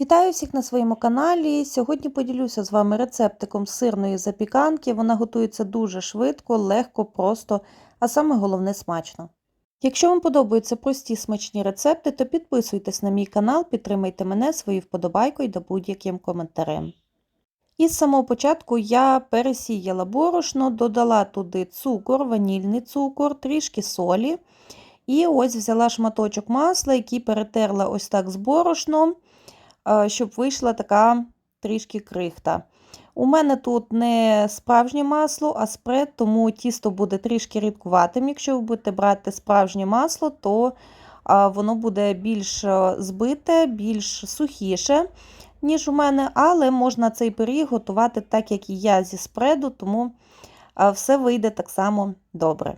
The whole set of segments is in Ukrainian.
Вітаю всіх на своєму каналі. Сьогодні поділюся з вами рецептиком сирної запіканки. Вона готується дуже швидко, легко, просто, а саме головне смачно. Якщо вам подобаються прості смачні рецепти, то підписуйтесь на мій канал, підтримайте мене своєю вподобайкою та будь-яким коментарем. І з самого початку я пересіяла борошно, додала туди цукор, ванільний цукор, трішки солі. І ось взяла шматочок масла, який перетерла ось так з борошном, щоб вийшла така трішки крихта. У мене тут не справжнє масло, а спред, тому тісто буде трішки рідкуватим. Якщо ви будете брати справжнє масло, то воно буде більш збите, більш сухіше, ніж у мене, але можна цей пиріг готувати так, як і я зі спреду, тому все вийде так само добре.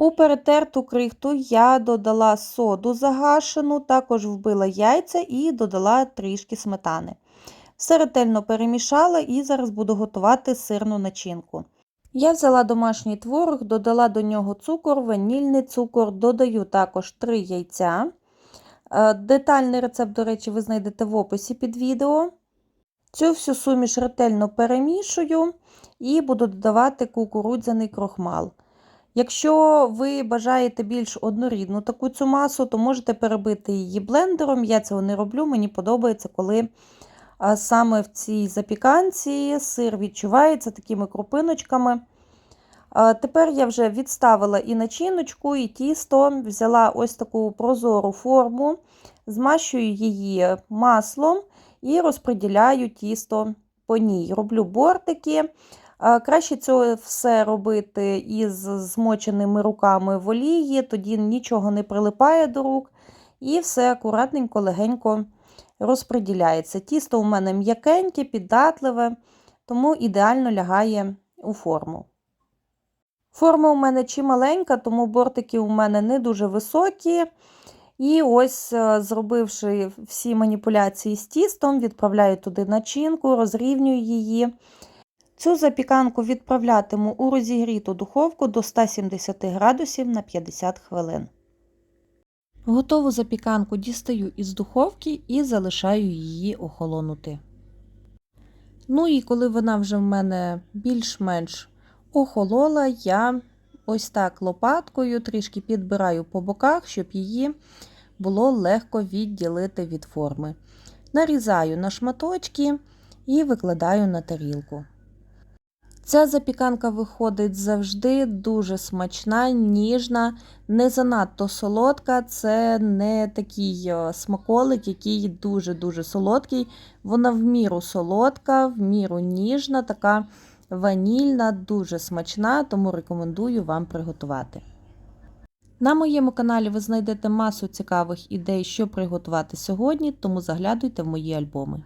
У перетерту крихту я додала соду загашену, також вбила яйця і додала трішки сметани. Все ретельно перемішала і зараз буду готувати сирну начинку. Я взяла домашній творог, додала до нього цукор, ванільний цукор, додаю також 3 яйця. Детальний рецепт, до речі, ви знайдете в описі під відео. Цю всю суміш ретельно перемішую і буду додавати кукурудзяний крохмал. Якщо ви бажаєте більш однорідну таку цю масу, то можете перебити її блендером. Я цього не роблю, мені подобається, коли саме в цій запіканці сир відчувається такими крупиночками. Тепер я вже відставила і начиночку, і тісто, взяла ось таку прозору форму, змащую її маслом і розподіляю тісто по ній. Роблю бортики. Краще це все робити із змоченими руками в олії, тоді нічого не прилипає до рук, і все акуратненько, легенько розподіляється. Тісто у мене м'якеньке, піддатливе, тому ідеально лягає у форму. Форма у мене чималенька, тому бортики у мене не дуже високі. І ось, зробивши всі маніпуляції з тістом, відправляю туди начинку, розрівнюю її. Цю запіканку відправлятиму у розігріту духовку до 170 градусів на 50 хвилин. Готову запіканку дістаю із духовки і залишаю її охолонути. Ну і коли вона вже в мене більш-менш охолола, я ось так лопаткою трішки підбираю по боках, щоб її було легко відділити від форми. Нарізаю на шматочки і викладаю на тарілку. Ця запіканка виходить завжди дуже смачна, ніжна, не занадто солодка. Це не такий смаколик, який дуже-дуже солодкий. Вона в міру солодка, в міру ніжна, така ванільна, дуже смачна, тому рекомендую вам приготувати. На моєму каналі ви знайдете масу цікавих ідей, що приготувати сьогодні, тому заглядуйте в мої альбоми.